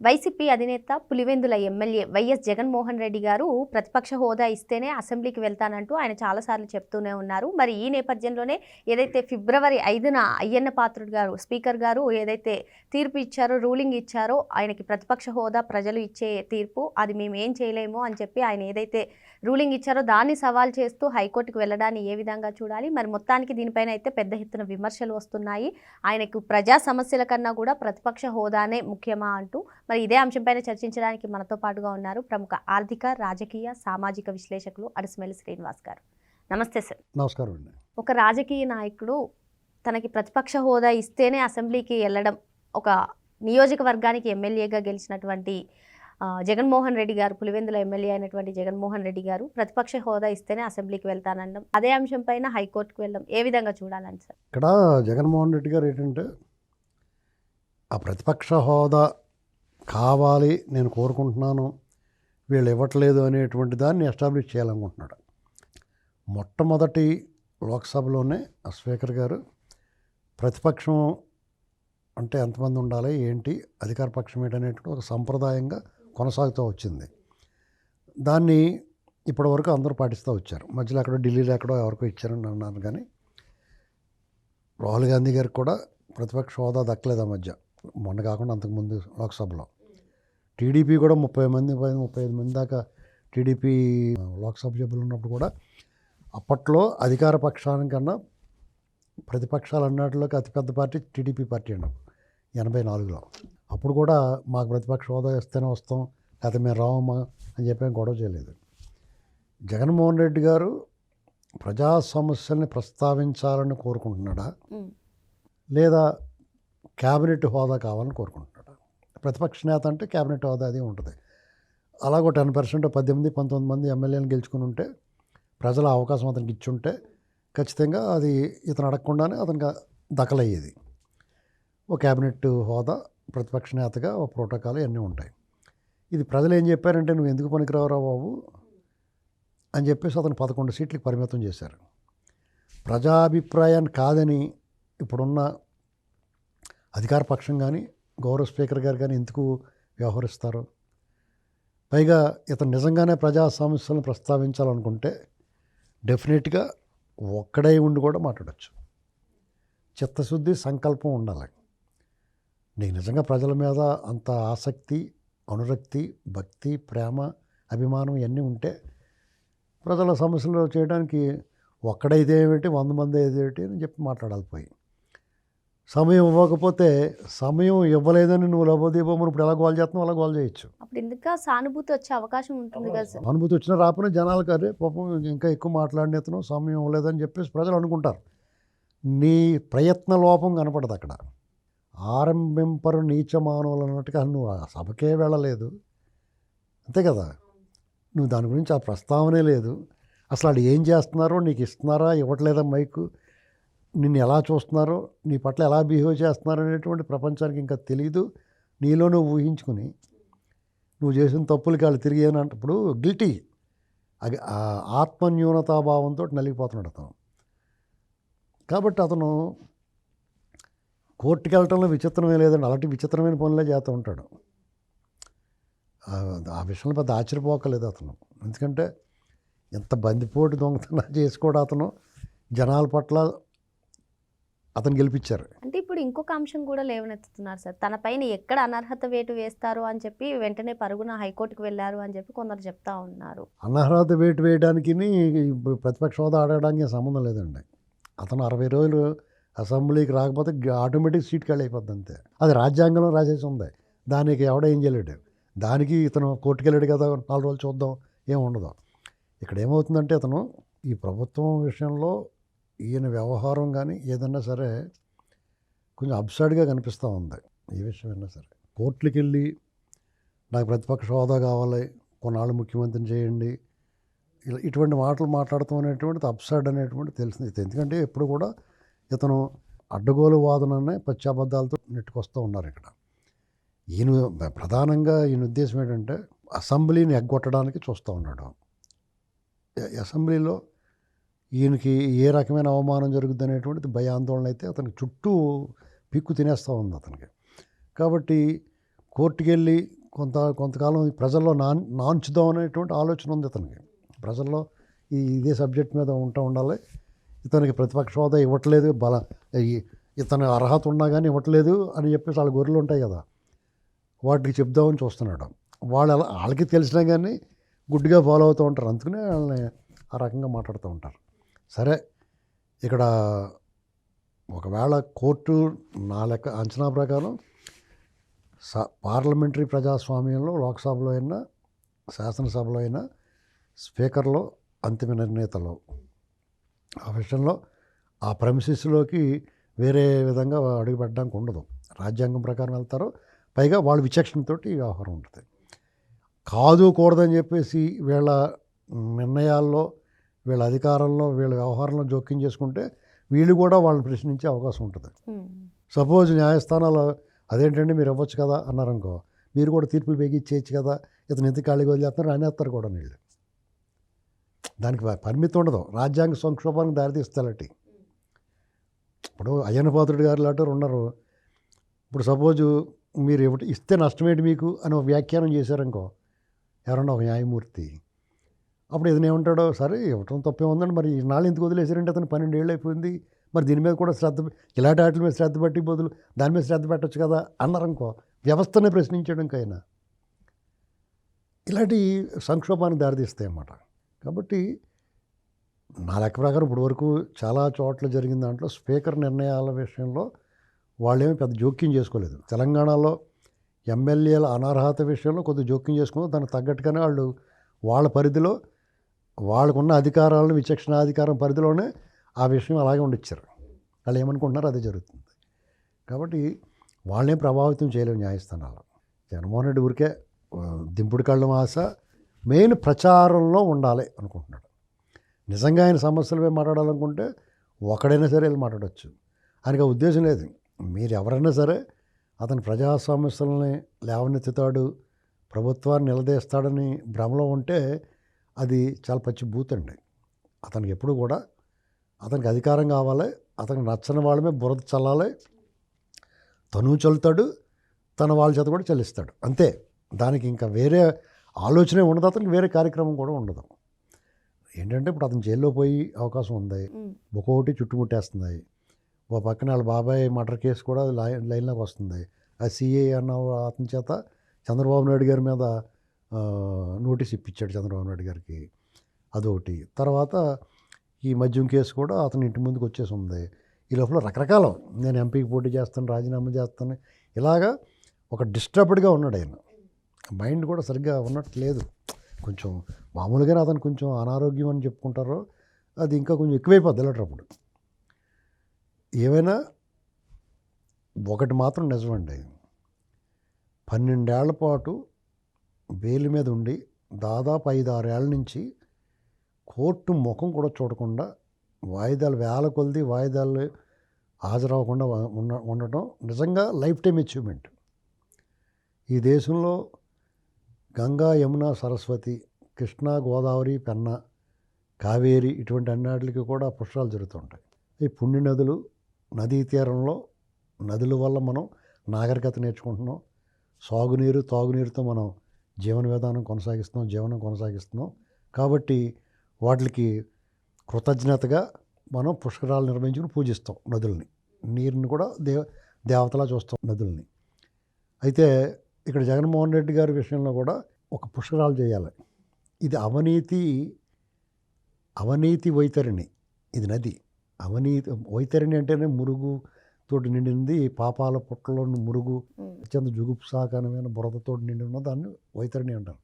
YCP అధినేత Pulivendula MLA YS Jaganmohan Reddy గారు ప్రతిపక్ష హోదా ఇస్తేనే అసెంబ్లీకి వెళ్తానంటూ ఆయన చాలాసార్లు చెప్తూనే ఉన్నారు. మరి ఈ నేపథ్యంలోనే ఏదైతే ఫిబ్రవరి ఐదున అయ్యన్న పాత్రుడు గారు స్పీకర్ గారు ఏదైతే తీర్పు ఇచ్చారో రూలింగ్ ఇచ్చారో ఆయనకి ప్రతిపక్ష హోదా ప్రజలు ఇచ్చే తీర్పు అది మేము ఏం చేయలేము అని చెప్పి ఆయన ఏదైతే రూలింగ్ ఇచ్చారో దాన్ని సవాల్ చేస్తూ హైకోర్టుకు వెళ్ళడాన్ని ఏ విధంగా చూడాలి? మరి మొత్తానికి దీనిపైన అయితే పెద్ద ఎత్తున విమర్శలు వస్తున్నాయి. ఆయనకు ప్రజా సమస్యల కన్నా కూడా ప్రతిపక్ష హోదానే ముఖ్యమా అంటూ మరి ఇదే అంశంపైన చర్చించడానికి మనతో పాటుగా ఉన్నారు ప్రముఖ ఆర్థిక రాజకీయ సామాజిక విశ్లేషకులు అరిసిమెల్లి శ్రీనివాస్ గారు. నమస్తే సార్. నమస్కారం అండి. ఒక రాజకీయ నాయకుడు తనకి ప్రతిపక్ష హోదా ఇస్తేనే అసెంబ్లీకి వెళ్ళడం ఒక నియోజకవర్గానికి ఎమ్మెల్యేగా గెలిచినటువంటి జగన్మోహన్ రెడ్డి గారు పులివెందుల ఎమ్మెల్యే అయినటువంటి జగన్మోహన్ రెడ్డి గారు ప్రతిపక్ష హోదా ఇస్తేనే అసెంబ్లీకి వెళ్తానడం అదే అంశం పైన హైకోర్టుకు వెళ్ళడం ఏ విధంగా చూడాలని సార్? ఇక్కడ జగన్మోహన్ రెడ్డి గారు ఏంటంటే ఆ ప్రతిపక్ష హోదా కావాలి నేను కోరుకుంటున్నాను వీళ్ళు ఇవ్వట్లేదు అనేటువంటి దాన్ని ఎస్టాబ్లిష్ చేయాలనుకుంటున్నాడు. మొట్టమొదటి లోక్సభలోనే స్పీకర్ గారు ప్రతిపక్షం అంటే ఎంతమంది ఉండాలి ఏంటి అధికార పక్షం ఏంటనేటువంటి ఒక సంప్రదాయంగా కొనసాగుతూ వచ్చింది. దాన్ని ఇప్పటివరకు అందరూ పాటిస్తూ వచ్చారు. మధ్యలో ఎక్కడో ఢిల్లీలో ఎక్కడో ఎవరికో ఇచ్చారని అన్నారు కానీ రాహుల్ గాంధీ గారికి కూడా ప్రతిపక్ష హోదా దక్కలేదు ఆ మధ్య. మొన్న కాకుండా అంతకుముందు లోక్సభలో. టీడీపీ కూడా ముప్పై మంది ముప్పై ఐదు మంది దాకా టీడీపీ లోక్సభ సభ్యులు ఉన్నప్పుడు కూడా అప్పట్లో అధికార పక్షానికన్నా ప్రతిపక్షాలు అన్నట్లోకి అతిపెద్ద పార్టీ టీడీపీ పార్టీ అండి. ఎనభై నాలుగులో. అప్పుడు కూడా మాకు ప్రతిపక్ష హోదా ఇస్తేనే వస్తాం లేకపోతే మేము రావమ్మా అని చెప్పి గొడవ చేయలేదు. జగన్మోహన్ రెడ్డి గారు ప్రజా సమస్యల్ని ప్రస్తావించాలని కోరుకుంటున్నాడా. లేదా క్యాబినెట్ హోదా కావాలని కోరుకుంటున్నాడు. ప్రతిపక్ష నేత అంటే క్యాబినెట్ హోదా అది ఉంటుంది. అలాగో టెన్ పర్సెంట్ పద్దెనిమిది పంతొమ్మిది మంది ఎమ్మెల్యేలు గెలుచుకుని ఉంటే ప్రజల అవకాశం అతనికి ఇచ్చుంటే ఖచ్చితంగా అది ఇతను అడగకుండానే అతనికి దఖలయ్యేది. ఓ క్యాబినెట్ హోదా ప్రతిపక్ష నేతగా ఓ ప్రోటోకాల్ ఇవన్నీ ఉంటాయి. ఇది ప్రజలు ఏం చెప్పారంటే నువ్వు ఎందుకు పనికిరావురా బాబు? అని చెప్పేసి అతను పదకొండు సీట్లకు పరిమితం చేశారు. ప్రజాభిప్రాయాన్ని కాదని ఇప్పుడున్న అధికార పక్షం కానీ గౌరవ స్పీకర్ గారు కానీ ఎందుకు వ్యవహరిస్తారు? పైగా ఇతను నిజంగానే ప్రజా సమస్యలను ప్రస్తావించాలనుకుంటే డెఫినెట్గా ఒక్కడే ఉండి కూడా మాట్లాడచ్చు. చిత్తశుద్ధి సంకల్పం ఉండాలి. నీకు నిజంగా ప్రజల మీద అంత ఆసక్తి అనురక్తి భక్తి ప్రేమ అభిమానం ఇవన్నీ ఉంటే ప్రజల సమస్యలు చేయడానికి ఒక్కడైతే ఏమిటి వంద మంది అయితే అని చెప్పి మాట్లాడాలి పోయి. సమయం ఇవ్వకపోతే సమయం ఇవ్వలేదని నువ్వు లబోదీపం ఇప్పుడు ఎలా గోల్ చేస్తున్నావు అలా గోల్ చేయొచ్చు. అప్పుడు ఎందుకు సానుభూతి వచ్చే అవకాశం ఉంటుంది కదా సార్? అనుభూతి వచ్చిన రాకపోయినా జనాలకు అరే పాపం ఇంకా ఎక్కువ మాట్లాడినతను సమయం ఇవ్వలేదని చెప్పేసి ప్రజలు అనుకుంటారు. నీ ప్రయత్న లోపం కనపడదు అక్కడ. ఆరంభింపరు నీచ మానవులు అన్నట్టుగా నువ్వు ఆ సభకే వెళ్ళలేదు. అంతే కదా? నువ్వు దాని గురించి ఆ ప్రస్తావనే లేదు. అసలు అది ఏం చేస్తున్నారో నీకు ఇస్తున్నారా? ఇవ్వట్లేదా మైకు? నిన్ను ఎలా చూస్తున్నారో నీ పట్ల ఎలా బిహేవ్ చేస్తున్నారో అనేటువంటి ప్రపంచానికి ఇంకా తెలియదు నీలో నువ్వు ఊహించుకుని నువ్వు చేసిన తప్పులకి వాళ్ళు తిరిగి ఏనంటప్పుడు గిల్టీ అది ఆత్మన్యూనతాభావంతో నలిగిపోతున్నాడు అతను. కాబట్టి అతను కోర్టుకి వెళ్ళటంలో విచిత్రమే లేదండి. అలాంటి విచిత్రమైన పనులే చేస్తూ ఉంటాడు. ఆ- విషయంలో పెద్ద ఆశ్చర్యపోకలేదు అతను. ఎందుకంటే ఎంత బందిపోటు దొంగతనం చేసుకోవడం అతను జనాల పట్ల అతను గెలిపించారు అంటే ఇప్పుడు ఇంకొక అంశం కూడా లేవనెత్తుతున్నారు సార్. తన పైన ఎక్కడ అనర్హత వేటు వేస్తారు అని చెప్పి వెంటనే పరుగున హైకోర్టుకు వెళ్ళారు అని చెప్పి కొందరు చెప్తా ఉన్నారు. అనర్హత వేటు వేయడానికి ప్రతిపక్ష హోదా ఆడడానికి సంబంధం లేదండి. అతను అరవై రోజులు అసెంబ్లీకి రాకపోతే ఆటోమేటిక్ సీట్ ఖాళీ అయిపోద్ది అంతే. అది రాజ్యాంగంలో రాసేసి ఉంది. దానికి ఎవడ ఏం చేయలేడు. దానికి ఇతను కోర్టుకు వెళ్ళాడు కదా నాలుగు రోజులు చూద్దాం ఏం ఉండదు. ఇక్కడ ఏమవుతుందంటే అతను ఈ ప్రభుత్వం విషయంలో ఈయన వ్యవహారం కానీ ఏదన్నా సరే కొంచెం అబ్సర్డ్గా కనిపిస్తూ ఉంది. ఏ విషయమైనా సరే. కోర్టులకు వెళ్ళి నాకు ప్రతిపక్ష హోదా కావాలి కొన్నాళ్ళు ముఖ్యమంత్రిని చేయండి ఇలా ఇటువంటి మాటలు మాట్లాడుతూ అనేటువంటిది అప్సైడ్ అనేటువంటిది తెలిసింది. ఎందుకంటే ఎప్పుడు కూడా ఇతను అడ్డగోలు వాదననే పశ్చాబద్ధాలతో నెట్టుకొస్తూ ఉన్నారు ఇక్కడ. ఈయన ప్రధానంగా ఈయన ఉద్దేశం ఏంటంటే అసెంబ్లీని ఎగ్గొట్టడానికి చూస్తూ ఉన్నాడు. అసెంబ్లీలో ఈయనకి ఏ రకమైన అవమానం జరుగుద్ది అనేటువంటిది భయాందోళన అయితే అతనికి చుట్టూ పిక్కు తినేస్తూ ఉంది అతనికి. కాబట్టి కోర్టుకి వెళ్ళి కొంత కొంతకాలం ప్రజల్లో నాన్ నాంచుదాం అనేటువంటి ఆలోచన ఉంది ఇతనికి ప్రజల్లో ఈ ఇదే సబ్జెక్ట్ మీద ఉంటా ఉండాలి. ఇతనికి ప్రతిపక్ష హోదా ఇవ్వట్లేదు. బల ఈ- ఇతని అర్హత ఉన్నా కానీ ఇవ్వట్లేదు అని చెప్పేసి వాళ్ళ గొర్రెలు ఉంటాయి కదా. వాటికి చెప్దామని చూస్తున్నాడు. వాళ్ళు ఎలా వాళ్ళకి తెలిసినా కానీ గుడ్డిగా ఫాలో అవుతూ ఉంటారు. అందుకనే వాళ్ళని ఆ రకంగా మాట్లాడుతూ ఉంటారు. సరే ఇక్కడ ఒకవేళ కోర్టు నా లెక్క అంచనా ప్రకారం స పార్లమెంటరీ ప్రజాస్వామ్యంలో లోక్సభలో అయినా శాసనసభలో అయినా స్పీకర్లో అంతిమ నిర్ణేతలు. ఆ విషయంలో ఆ ప్రెమిసిస్లోకి వేరే విధంగా అడుగుపెట్టడానికి ఉండదు. రాజ్యాంగం ప్రకారం వెళ్తారు. పైగా వాళ్ళ విచక్షణతో వ్యవహారం ఉంటుంది. కాదు కూడదని చెప్పేసి వీళ్ళ నిర్ణయాల్లో వీళ్ళ అధికారంలో వీళ్ళ వ్యవహారంలో జోక్యం చేసుకుంటే వీళ్ళు కూడా వాళ్ళని ప్రశ్నించే అవకాశం ఉంటుంది. సపోజ్ న్యాయస్థానాలు అదేంటండి మీరు ఇవ్వచ్చు కదా అన్నారనుకో మీరు కూడా తీర్పులు వేగి ఇచ్చేయచ్చు కదా ఇతను ఎందుకు ఖాళీగా వదిలేస్తున్నారు అనేస్తారు కూడా వీళ్ళు. దానికి పరిమితి ఉండదు. రాజ్యాంగ సంక్షోభానికి దారితీస్తాలటి ఇప్పుడు అయ్యన్న పాత్రుడు గారు లాంటి ఉన్నారు. ఇప్పుడు సపోజు మీరు ఇవ్వట ఇస్తే నష్టమేంటి మీకు అని ఒక వ్యాఖ్యానం చేశారనుకో ఎవరన్నా ఒక న్యాయమూర్తి అప్పుడు ఇతను ఏమంటాడో సరే ఇవ్వటం తప్పే ఉందండి. మరి ఈ నాళ్ళు ఎందుకు వదిలేసారంటే అతను పన్నెండు ఏళ్ళు అయిపోయింది. మరి దీని మీద కూడా శ్రద్ధ ఇలాంటి వాటి మీద శ్రద్ధ పెట్టి బదులు దాని మీద శ్రద్ధ పెట్టచ్చు కదా అన్నారనుకో వ్యవస్థనే ప్రశ్నించడంకైనా ఇలాంటి సంక్షోభానికి దారితీస్తాయి అన్నమాట. కాబట్టి నా లెక్క ప్రకారం ఇప్పుడు వరకు చాలా చోట్ల జరిగిన దాంట్లో స్పీకర్ నిర్ణయాల విషయంలో వాళ్ళేమీ పెద్ద జోక్యం చేసుకోలేదు. తెలంగాణలో ఎమ్మెల్యేల అనర్హత విషయంలో కొద్దిగా జోక్యం చేసుకుని దానికి తగ్గట్టుగానే వాళ్ళు వాళ్ళ పరిధిలో వాళ్ళకున్న అధికారాలను విచక్షణాధికారం పరిధిలోనే ఆ విషయం అలాగే ఉండిచ్చారు. వాళ్ళు ఏమనుకుంటున్నారో అదే జరుగుతుంది. కాబట్టి వాళ్ళేం ప్రభావితం చేయలేవు న్యాయస్థానాలు. జగన్మోహన్ రెడ్డి ఊరికే దింపుడు కళ్ళ ఆశ మెయిన్ ప్రచారంలో ఉండాలి అనుకుంటున్నాడు. నిజంగా ఆయన సమస్యలపై మాట్లాడాలనుకుంటే ఒకడైనా సరే వెళ్ళి మాట్లాడవచ్చు ఆయనకి ఉద్దేశం లేదు. మీరు ఎవరైనా సరే అతను ప్రజా సమస్యలని లేవనెత్తుతాడు ప్రభుత్వాన్ని నిలదీస్తాడని భ్రమలో ఉంటే అది చాలా పచ్చి బూతండి అతనికి ఎప్పుడు కూడా అతనికి అధికారం కావాలి అతనికి నచ్చని వాళ్ళమే బురద చల్లాలి. తను చల్లుతాడు తన వాళ్ళ చేత కూడా చెల్లిస్తాడు. అంతే. దానికి ఇంకా వేరే ఆలోచనే ఉండదు అతనికి వేరే కార్యక్రమం కూడా ఉండదు. ఏంటంటే ఇప్పుడు అతను జైల్లో పోయి అవకాశం ఉంది. ఒక్కొక్కటి చుట్టుముట్టేస్తుంది. ఓ పక్కన వాళ్ళ బాబాయ్ మర్డర్ కేసు కూడా లైన్లోకి వస్తుంది. ఆ సిఏ అన్న అతని చేత చంద్రబాబు నాయుడు గారి మీద నోటీస్ ఇప్పించాడు చంద్రబాబు నాయుడు గారికి. అదొకటి. తర్వాత ఈ మద్యం కేసు కూడా అతని ఇంటి ముందుకు వచ్చేసి ఉంది. ఈ లోపల రకరకాల నేను ఎంపీకి పోటీ చేస్తాను రాజీనామా చేస్తాను. ఇలాగా ఒక డిస్టర్బ్డ్గా ఉన్నాడు ఆయన. మైండ్ కూడా సరిగ్గా ఉన్నట్టు లేదు కొంచెం మామూలుగానే అతను కొంచెం అనారోగ్యం అని చెప్పుకుంటారో అది ఇంకా కొంచెం ఎక్కువైపోద్ది వెళ్ళేటప్పుడు. ఏమైనా ఒకటి మాత్రం నిజమండి. పన్నెండేళ్ళ పాటు బెయిల్ మీద ఉండి దాదాపు ఐదు ఆరేళ్ళ నుంచి కోర్టు ముఖం కూడా చూడకుండా వాయిదాలు వేల కొలిది వాయిదాలు హాజరవ్వకుండా ఉన్న ఉండటం నిజంగా లైఫ్ టైం అచీవ్మెంట్. ఈ దేశంలో గంగా యమున సరస్వతి కృష్ణా గోదావరి పెన్న కావేరి ఇటువంటి అన్నిటికి కూడా పుష్పాలు జరుగుతుంటాయి. ఈ పుణ్య నదులు నదీ తీరంలో నదుల వల్ల మనం నాగరికత నేర్చుకుంటున్నాం. సాగునీరు తాగునీరుతో మనం జీవన విధానం కొనసాగిస్తున్నాం జీవనం కొనసాగిస్తున్నాం. కాబట్టి వాటికి కృతజ్ఞతగా మనం పుష్కరాలు నిర్మించుకుని పూజిస్తాం నదుల్ని. నీరుని కూడా దే దేవతలా చూస్తాం నదుల్ని. అయితే ఇక్కడ జగన్మోహన్ రెడ్డి గారి విషయంలో కూడా ఒక పుష్కరాలు చేయాలి. ఇది అవినీతి అవినీతి వైతరిణి. ఇది నది. అవినీతి వైతరిణి అంటేనే మురుగు తోటి నిండింది పాపాల పుట్టలో మురుగు. అత్యంత జుగుప్సాకరమైన బురదతో నిండి ఉన్న దాన్ని వైతరిణి అంటారు.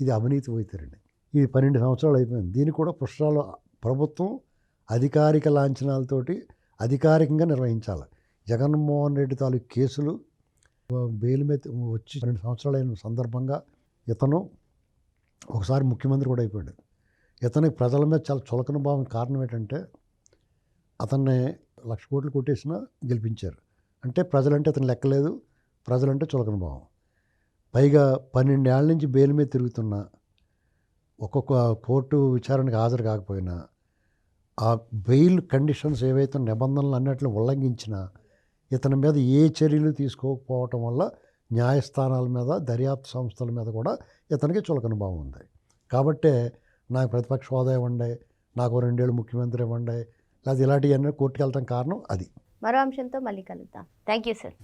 ఇది అవినీతి వైతరిణి. ఇది పన్నెండు సంవత్సరాలు అయిపోయింది. దీన్ని కూడా పుష్పాలు ప్రభుత్వం అధికారిక లాంఛనాలతోటి అధికారికంగా నిర్వహించాలి. జగన్మోహన్ రెడ్డి తాలూకు కేసులు బెయిల్ మీద వచ్చి పన్నెండు సంవత్సరాలు అయిన సందర్భంగా ఇతను ఒకసారి ముఖ్యమంత్రి కూడా అయిపోయాడు. ఇతనికి ప్రజల మీద చాలా చులకన భావం కారణం ఏంటంటే అతన్ని లక్ష కోట్లు కొట్టేసినా గెలిపించారు. అంటే ప్రజలంటే అతను లెక్కలేదు ప్రజలంటే చులకన భావం. పైగా పన్నెండేళ్ళ నుంచి బెయిల్ మీద తిరుగుతున్న ఒక్కొక్క కోర్టు విచారణకు హాజరు కాకపోయినా ఆ బెయిల్ కండిషన్స్ ఏవైతే నిబంధనలు అన్నిటిని ఉల్లంఘించినా ఇతని మీద ఏ చర్యలు తీసుకోకపోవటం వల్ల న్యాయస్థానాల మీద దర్యాప్తు సంస్థల మీద కూడా ఇతనికి చులకన భావం ఉంది. కాబట్టే నాకు ప్రతిపక్ష హోదా ఇవ్వండి నాకు రెండేళ్ళు ముఖ్యమంత్రి ఇవ్వండి లేదా ఇలాంటివన్నీ కోర్టుకు వెళ్తాం కారణం అది. మరో అంశంతో మళ్ళీ కలుద్దాం. Thank you sir.